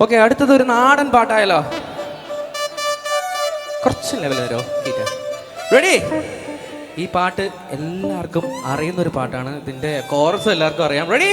Okay അടുത്തത് ഒരു നാടൻ പാട്ടായാലോ കുറച്ച് ലെവൽ വരോ റെഡി ഈ പാട്ട് എല്ലാവർക്കും അറിയുന്ന ഒരു പാട്ടാണ്. ഇതിന്റെ കോറസ് എല്ലാവർക്കും അറിയാം. റെഡി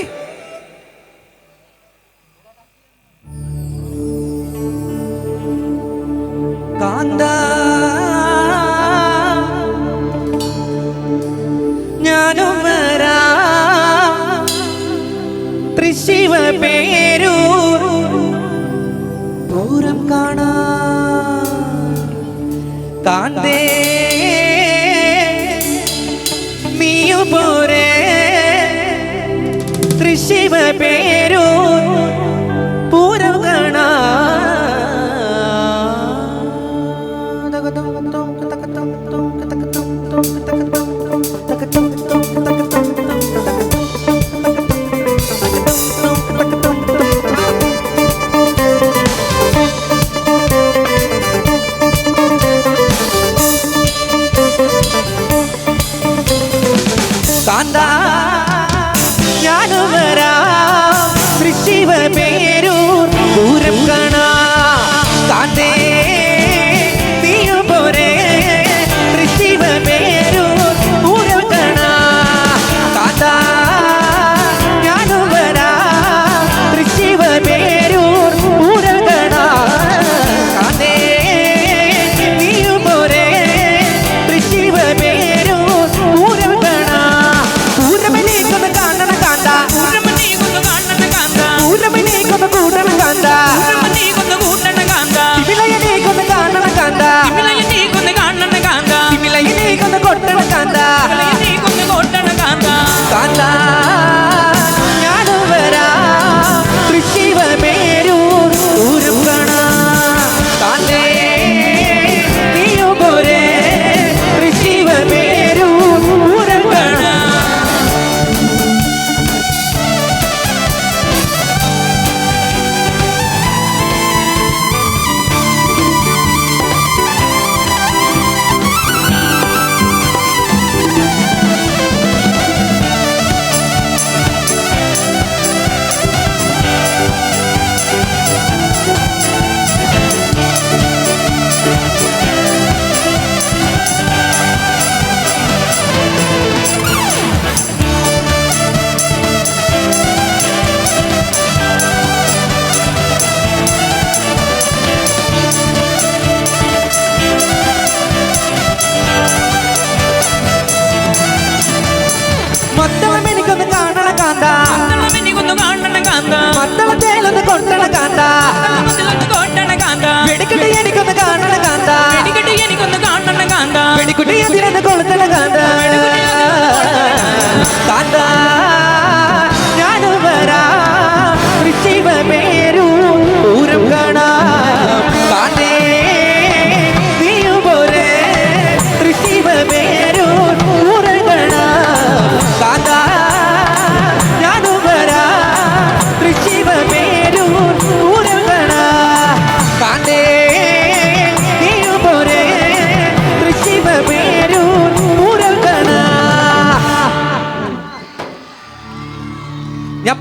കാന്തേ നീയുപോരെ തൃശിവ പേരോ പൂരവണ തകതം തം തകതം തം തകതം തം തകതം life.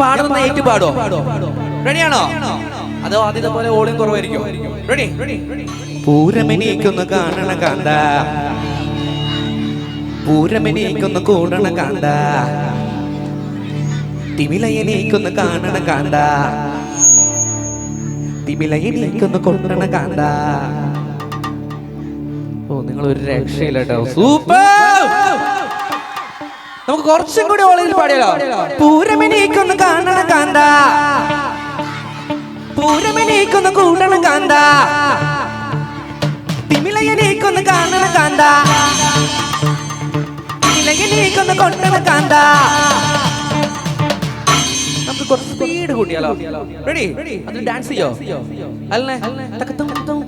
പാടുന്ന ഏറ്റു പാടോ റെഡിയാണോ അതോ ആദ്യത്തെ പോലെ ഓളിയും കുറവായിരിക്കും റെഡി പൂരമെനിക്കൊന്ന് കാണണ കണ്ട. പൂരമെനിക്കൊന്ന് കൂടണ കണ്ട. തിമിലയനേക്കൊന്ന് കാണണ കണ്ട. തിമിലയനേക്കൊന്ന് കൊണ്ടണ കണ്ട. ഓ നിങ്ങൾ ഒരു രക്ഷയില്ല. കേട്ടോ സൂപ്പർ നമുക്ക് കുറച്ചും കൂടി ഓളിൽ പാടിയാലോ? പൂരമെനിക്കൊന്ന് കാണണം കാന്ത. പൂരമെനിക്കൊന്ന് കൂടണം കാന്ത. തിമിലയനേക്കൊന്ന് കാണണം കാന്ത. തിമിലയനേക്കൊന്ന് കൊണ്ടണം കാന്ത. നമുക്ക് കുറച്ച് സ്പീഡ് കൂട്ടിയാലോ? റെഡി അതിൽ ഡാൻസ് ചെയ്യോ? അല്ലേ? തക്കത്തും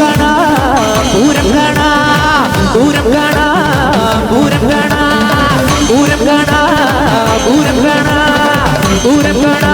കാണാ കാണാ പൂരം കാണാ പൂരം കാണാ